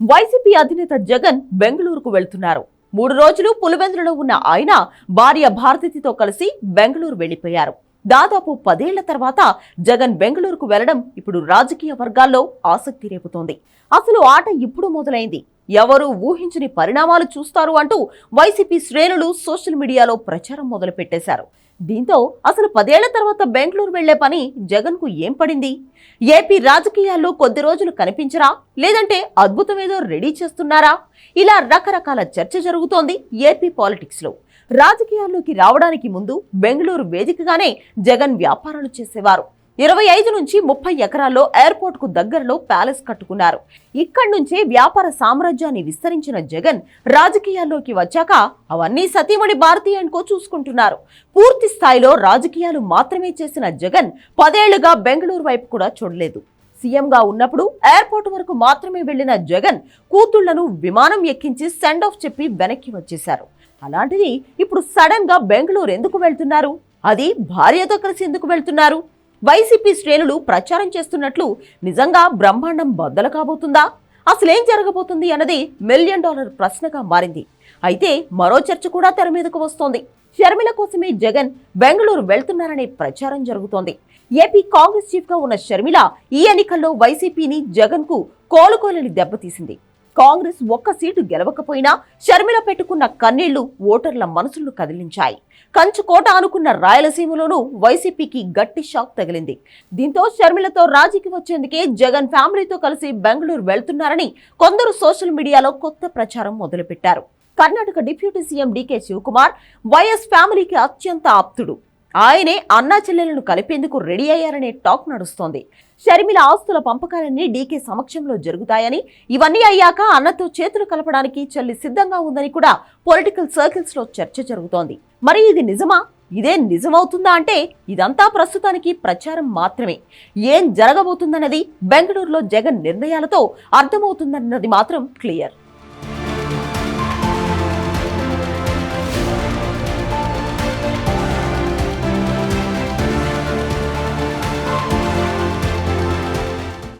YCP అధినేత జగన్ బెంగళూరుకు వెళ్తున్నారు. మూడు రోజులు పులివెందులలో ఉన్న ఆయన భార్య భారతితో కలిసి బెంగళూరు వెళ్ళిపోయారు దాదాపు పదేళ్ళ తర్వాత జగన్ బెంగళూరుకు వెళ్ళడం ఇప్పుడు రాజకీయ వర్గాల్లో ఆసక్తి రేపుతోంది. అసలు ఆట ఇప్పుడు మొదలైంది. ఎవరు ఊహించని పరిణామాలు చూస్తారు అంటూ వైసీపీ శ్రేణులు సోషల్ మీడియాలో ప్రచారం మొదలుపెట్టేశారు. దీంతో అసలు పదేళ్ళ తర్వాత బెంగళూరు వెళ్ళే పని జగన్కు ఏం పడింది? ఏపీ రాజకీయాల్లో కొద్ది రోజులు కనిపించరా? లేదంటే అద్భుతమేదో రెడీ చేస్తున్నారా? ఇలా రకరకాల చర్చ జరుగుతోంది ఏపీ పాలిటిక్స్లో రాజకీయాల్లోకి రావడానికి ముందు బెంగళూరు వేదికగానే జగన్ వ్యాపారాలు చేసేవారు. ఇరవై ఐదు నుంచి ముప్పై ఎకరాల్లో ఎయిర్పోర్ట్కు దగ్గరలో ప్యాలెస్ కట్టుకున్నారు. ఇక్కడి నుంచే వ్యాపార సామ్రాజ్యాన్ని విస్తరించిన జగన్ రాజకీయాల్లోకి వచ్చాక అవన్నీ సతీమణి భారతి అనుకో చూసుకుంటున్నారు. పూర్తి స్థాయిలో రాజకీయాలు మాత్రమే చేసిన జగన్ పదేళ్ళుగా బెంగళూరు వైపు కూడా చూడలేదు. సీఎంగా ఉన్నప్పుడు ఎయిర్పోర్ట్ వరకు మాత్రమే వెళ్ళిన జగన్ కూతుళ్ళను విమానం ఎక్కించి సెండ్ ఆఫ్ చెప్పి వెనక్కి వచ్చేశారు. అలాంటిది ఇప్పుడు సడన్గా బెంగళూరు ఎందుకు వెళ్తున్నారు? అది భార్యతో కలిసి ఎందుకు వెళ్తున్నారు? వైసీపీ శ్రేణులు ప్రచారం చేస్తున్నట్లు నిజంగా బ్రహ్మాండం బద్దలు కాబోతుందా? అసలేం జరగబోతుంది అన్నది మిలియన్ డాలర్ ప్రశ్నగా మారింది. అయితే మరో చర్చ కూడా తెర మీదకు వస్తోంది. షర్మిల కోసమే జగన్ బెంగళూరు వెళ్తున్నారనే ప్రచారం జరుగుతోంది. ఏపీ కాంగ్రెస్ చీఫ్గా ఉన్న షర్మిల ఈ ఎన్నికల్లో వైసీపీని జగన్కు కోలుకోలేని దెబ్బతీసింది. కాంగ్రెస్ ఒక్క సీటు గెలవకపోయినా షర్మిల పెట్టుకున్న కన్నీళ్ళు ఓటర్ల మనసులను కదిలించాయి. కంచుకోట అనుకున్న రాయలసీమలోనూ వైసీపీకి గట్టి షాక్ తగిలింది. దీంతో షర్మిలతో రాజీకి వచ్చేందుకే జగన్ ఫ్యామిలీతో కలిసి బెంగళూరు వెళ్తున్నారని కొందరు సోషల్ మీడియాలో కొత్త ప్రచారం మొదలుపెట్టారు. Karnataka deputy C M D K Shivakumar Y S ఫ్యామిలీకి అత్యంత ఆప్తుడు. ఆయనే అన్నా చెల్లెలను కలిపేందుకు రెడీ అయ్యారనే టాక్ నడుస్తోంది. షర్మిల ఆస్తుల పంపకాలన్నీ డీకే సమక్షంలో జరుగుతాయని ఇవన్నీ అయ్యాక అన్నతో చేతులు కలపడానికి చెల్లి సిద్ధంగా ఉందని కూడా పొలిటికల్ సర్కిల్స్లో చర్చ జరుగుతోంది. మరి ఇది నిజమా? ఇదే నిజమవుతుందా అంటే ఇదంతా ప్రస్తుతానికి ప్రచారం మాత్రమే. ఏం జరగబోతుందన్నది బెంగళూరులో జగన్ నిర్ణయాలతో అర్థమవుతుందన్నది మాత్రం క్లియర్.